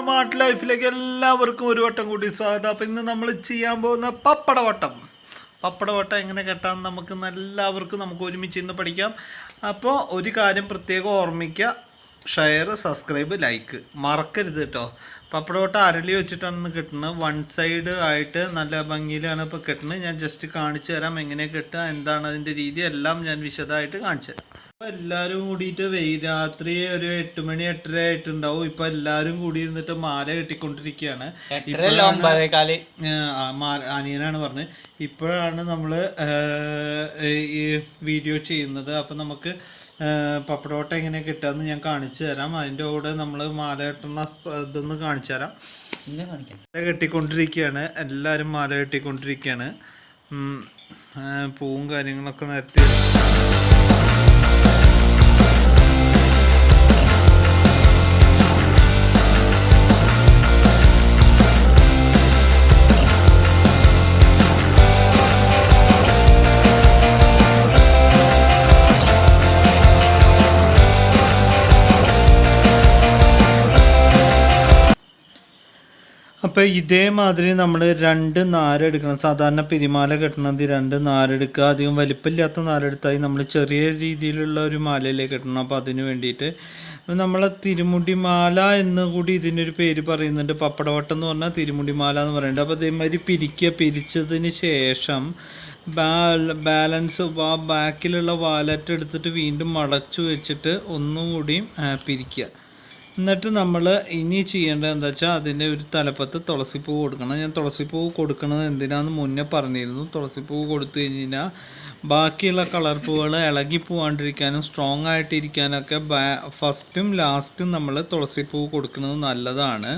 Smart ലൈഫിലേക്ക് എല്ലാവർക്കും ഒരു വട്ടം കൂടി സ്വാഗതം. അപ്പം ഇന്ന് നമ്മൾ ചെയ്യാൻ പോകുന്ന പപ്പടവട്ടം. പപ്പടവട്ടം എങ്ങനെ കെട്ടാൻ നമുക്ക് എല്ലാവർക്കും നമുക്ക് ഒരുമിച്ച് ഇന്ന് പഠിക്കാം. അപ്പോൾ ഒരു കാര്യം പ്രത്യേകം ഓർമ്മിക്കുക. Share subscribe like. മറക്കരുത് കേട്ടോ. പപ്പടോട്ട അരളി വെച്ചിട്ടാണ് കിട്ടുന്നത്. വൺ സൈഡ് ആയിട്ട് നല്ല ഭംഗിയിലാണ് ഇപ്പോൾ കിട്ടുന്നത്. ഞാൻ ജസ്റ്റ് കാണിച്ചു തരാം എങ്ങനെ കിട്ടുക എന്താണ് അതിന്റെ രീതി. എല്ലാം ഞാൻ വിശദമായിട്ട് കാണിച്ചു തരാം. ഇപ്പൊ എല്ലാരും കൂടിയിട്ട് വെയിൽ രാത്രി ഒരു എട്ട് മണി എട്ടര ആയിട്ടുണ്ടാവും. ഇപ്പോൾ എല്ലാവരും കൂടി ഇരുന്നിട്ട് മാല കെട്ടിക്കൊണ്ടിരിക്കുകയാണ്. അനിയനാണ് പറഞ്ഞത്. ഇപ്പോഴാണ് നമ്മൾ ഈ വീഡിയോ ചെയ്യുന്നത്. അപ്പം നമുക്ക് പപ്പടോട്ട എങ്ങനെ കിട്ടുകയെന്ന് ഞാൻ കാണിച്ചു തരാം. അതിന്റെ കൂടെ നമ്മൾ മാല കെട്ടുന്ന ഇതൊന്ന് കാണിച്ചു തരാം. മാല കെട്ടിക്കൊണ്ടിരിക്കുകയാണ് എല്ലാവരും മാല കെട്ടിക്കൊണ്ടിരിക്കുകയാണ് പൂവും കാര്യങ്ങളൊക്കെ നിരത്തി. അപ്പോൾ ഇതേമാതിരി നമ്മൾ രണ്ട് നാരെടുക്കണം. സാധാരണ പിരിമാല കെട്ടണത് രണ്ട് നാരെടുക്കുക. അധികം വലിപ്പമില്ലാത്ത നാരെടുത്തായി നമ്മൾ ചെറിയ രീതിയിലുള്ള ഒരു മാലയിലേക്ക് കെട്ടണം. അപ്പോൾ അതിന് വേണ്ടിയിട്ട് നമ്മളെ തിരുമുടി മാല എന്ന് കൂടി ഇതിനൊരു പേര് പറയുന്നുണ്ട്. പപ്പടവട്ടം എന്ന് പറഞ്ഞാൽ തിരുമുടി മാല എന്ന് പറയുന്നുണ്ട്. അപ്പോൾ അതേമാതിരി പിരിക്കുക പിരിച്ചതിന് ശേഷം ബാലൻസ് ബാക്കിലുള്ള വാലറ്റ് എടുത്തിട്ട് വീണ്ടും മടച്ചു വെച്ചിട്ട് ഒന്നുകൂടി പിരിക്കുക. എന്നിട്ട് നമ്മൾ ഇനി ചെയ്യേണ്ടത് എന്താ വെച്ചാൽ അതിന്റെ ഒരു തലപ്പത്ത് തുളസിപ്പൂ കൊടുക്കണം. ഞാൻ തുളസിപ്പൂ കൊടുക്കണത് എന്തിനാന്ന് മുന്നേ പറഞ്ഞിരുന്നു. തുളസിപ്പൂ കൊടുത്തു കഴിഞ്ഞ് കഴിഞ്ഞാൽ ബാക്കിയുള്ള കളർ പൂവുകൾ ഇളകി പോവാണ്ടിരിക്കാനും സ്ട്രോങ് ആയിട്ടിരിക്കാനൊക്കെ ഫസ്റ്റും ലാസ്റ്റും നമ്മൾ തുളസിപ്പൂ കൊടുക്കുന്നത് നല്ലതാണ്.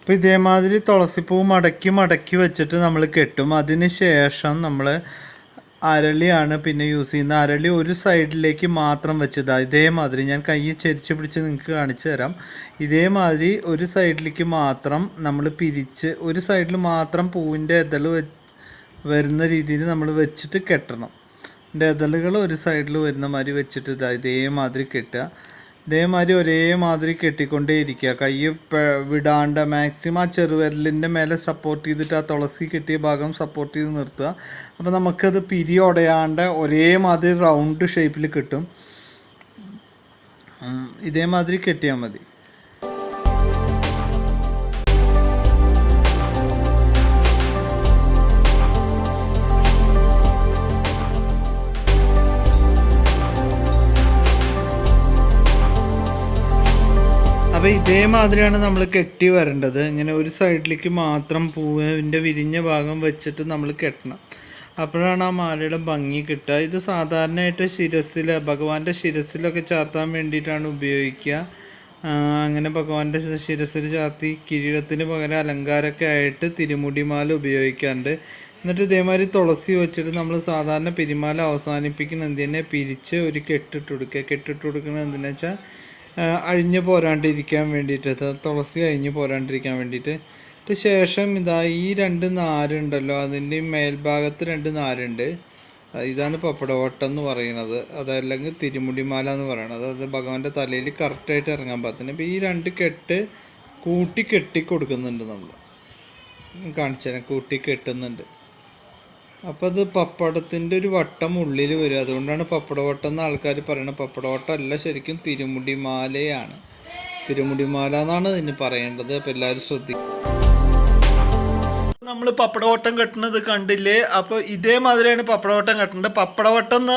അപ്പോൾ ഇതേമാതിരി തുളസിപ്പൂ മടക്കി മടക്കി വെച്ചിട്ട് നമ്മൾ കെട്ടും. അതിന് ശേഷം നമ്മൾ അരളിയാണ് പിന്നെ യൂസ് ചെയ്യുന്നത് അരളി ഒരു സൈഡിലേക്ക് മാത്രം വെച്ചത്. ഇതേമാതിരി ഞാൻ കൈ ചെരിച്ച് പിടിച്ച് നിങ്ങൾക്ക് കാണിച്ചു തരാം. ഇതേമാതിരി ഒരു സൈഡിലേക്ക് മാത്രം നമ്മൾ പിരിച്ച് ഒരു സൈഡിൽ മാത്രം പൂവിന്റെ ഇതൾ വരുന്ന രീതിയിൽ നമ്മൾ വെച്ചിട്ട് കെട്ടണം. ഇതിന്റെ ഇതളുകൾ ഒരു സൈഡിൽ വരുന്ന മാതിരി വെച്ചിട്ട് ഇതാ ഇതേമാതിരി കെട്ടുക. ഇതേമാതിരി ഒരേമാതിരി കെട്ടിക്കൊണ്ടേ ഇരിക്കുക കൈ വിടാണ്ട്. മാക്സിമം ആ ചെറുവിരലിന്റെ മേലെ സപ്പോർട്ട് ചെയ്തിട്ട് ആ തുളസി കെട്ടിയ ഭാഗം സപ്പോർട്ട് ചെയ്ത് നിർത്തുക. അപ്പോൾ നമുക്കത് പിരി ഉടയാണ്ട് ഒരേമാതിരി റൗണ്ട് ഷേപ്പിൽ കിട്ടും. ഇതേമാതിരി കെട്ടിയാൽ മതി. അപ്പോൾ ഇതേമാതിരിയാണ് നമ്മൾ കെട്ടി വരേണ്ടത്. ഇങ്ങനെ ഒരു സൈഡിലേക്ക് മാത്രം പൂവിന്റെ വിരിഞ്ഞ ഭാഗം വെച്ചിട്ട് നമ്മൾ കെട്ടണം. അപ്പോഴാണ് ആ മാലയുടെ ഭംഗി കിട്ടുക. ഇത് സാധാരണയായിട്ട് ശിരസിൽ ഭഗവാന്റെ ശിരസിലൊക്കെ ചാർത്താൻ വേണ്ടിയിട്ടാണ് ഉപയോഗിക്കുക. അങ്ങനെ ഭഗവാന്റെ ശിരസിൽ ചാർത്തി കിരീടത്തിന് പകരം അലങ്കാരമൊക്കെ ആയിട്ട് തിരുമുടി മാല ഉപയോഗിക്കാറുണ്ട്. എന്നിട്ട് ഇതേമാതിരി തുളസി വെച്ചിട്ട് നമ്മൾ സാധാരണ പിരിമാല അവസാനിപ്പിക്കുന്ന എന്തിനെ? പിരിച്ച് ഒരു കെട്ടിട്ട് കൊടുക്കുക. കെട്ടിട്ട് കൊടുക്കുന്നത് എന്തിനാ വെച്ചാൽ അഴിഞ്ഞു പോരാണ്ടിരിക്കാൻ വേണ്ടിയിട്ട് തുളസി അഴിഞ്ഞു പോരാണ്ടിരിക്കാൻ വേണ്ടിയിട്ട്. ശേഷം ഇതാ ഈ രണ്ട് നാരുണ്ടല്ലോ അതിന്റെ മേൽഭാഗത്ത് രണ്ട് നാരുണ്ട്. ഇതാണ് പപ്പടവട്ടം എന്ന് പറയുന്നത്. അതല്ലെങ്കിൽ തിരുമുടിമാല എന്ന് പറയുന്നത്. അത് ഭഗവാന്റെ തലയിൽ കറക്റ്റായിട്ട് ഇറങ്ങാൻ പാകത്തിന് അപ്പോൾ ഈ രണ്ട് കെട്ട് കൂട്ടി കെട്ടി കൊടുക്കുന്നുണ്ട് നമ്മൾ കാണിച്ചു തരാം കൂട്ടി കെട്ടുന്നുണ്ട് അപ്പോൾ അത് പപ്പടത്തിന്റെ ഒരു വട്ടം ഉള്ളിൽ വരും. അതുകൊണ്ടാണ് പപ്പടവട്ടം എന്ന് ആൾക്കാർ പറയുന്നത് പപ്പടവട്ടം അല്ല ശരിക്കും തിരുമുടിമാലയാണ്. തിരുമുടിമാല എന്നാണ് ഇതിന് പറയേണ്ടത്. അപ്പോൾ എല്ലാവരും ശ്രദ്ധിക്കും നമ്മൾ പപ്പടവട്ടം കെട്ടുന്നത് കണ്ടില്ലേ? അപ്പോൾ ഇതേമാതിരിയാണ് പപ്പടവട്ടം കെട്ടേണ്ടത് പപ്പടവട്ടം എന്ന്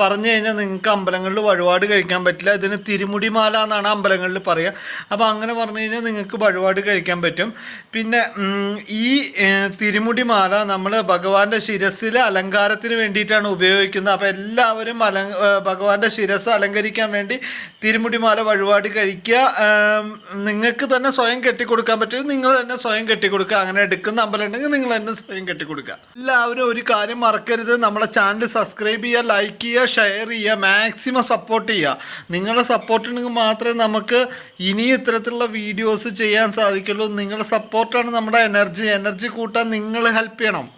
പറഞ്ഞു കഴിഞ്ഞാൽ നിങ്ങൾക്ക് അമ്പലങ്ങളിൽ വഴിപാട് കഴിക്കാൻ പറ്റില്ല. ഇതിന് തിരുമുടിമാല എന്നാണ് അമ്പലങ്ങളിൽ പറയുക. അപ്പോൾ അങ്ങനെ പറഞ്ഞു കഴിഞ്ഞാൽ നിങ്ങൾക്ക് വഴിപാട് കഴിക്കാൻ പറ്റും. പിന്നെ ഈ തിരുമുടിമാല നമ്മൾ ഭഗവാന്റെ ശിരസിലെ അലങ്കാരത്തിന് വേണ്ടിയിട്ടാണ് ഉപയോഗിക്കുന്നത്. അപ്പോൾ എല്ലാവരും അല ഭഗവാന്റെ ശിരസ് അലങ്കരിക്കാൻ വേണ്ടി തിരുമുടിമാല വഴിപാട് കഴിക്കുക. നിങ്ങൾക്ക് തന്നെ സ്വയം കെട്ടിക്കൊടുക്കാൻ പറ്റും. നിങ്ങൾ തന്നെ സ്വയം കെട്ടിക്കൊടുക്കുക. അങ്ങനെ എടുക്കുന്ന അമ്പലം ഉണ്ടെങ്കിൽ നിങ്ങൾ എന്നെ സ്വയം കെട്ടിക്കൊടുക്കുക. എല്ലാവരും ഒരു കാര്യം മറക്കരുത്. നമ്മുടെ ചാനൽ സബ്സ്ക്രൈബ് ചെയ്യുക ലൈക്ക് ചെയ്യുക ഷെയർ ചെയ്യുക മാക്സിമം സപ്പോർട്ട് ചെയ്യുക. നിങ്ങളുടെ സപ്പോർട്ടുണ്ടെങ്കിൽ മാത്രമേ നമുക്ക് ഇനി ഇത്തരത്തിലുള്ള വീഡിയോസ് ചെയ്യാൻ സാധിക്കുള്ളൂ. നിങ്ങളുടെ സപ്പോർട്ടാണ് നമ്മുടെ എനർജി എനർജി കൂട്ടാൻ നിങ്ങൾ ഹെൽപ്പ് ചെയ്യണം.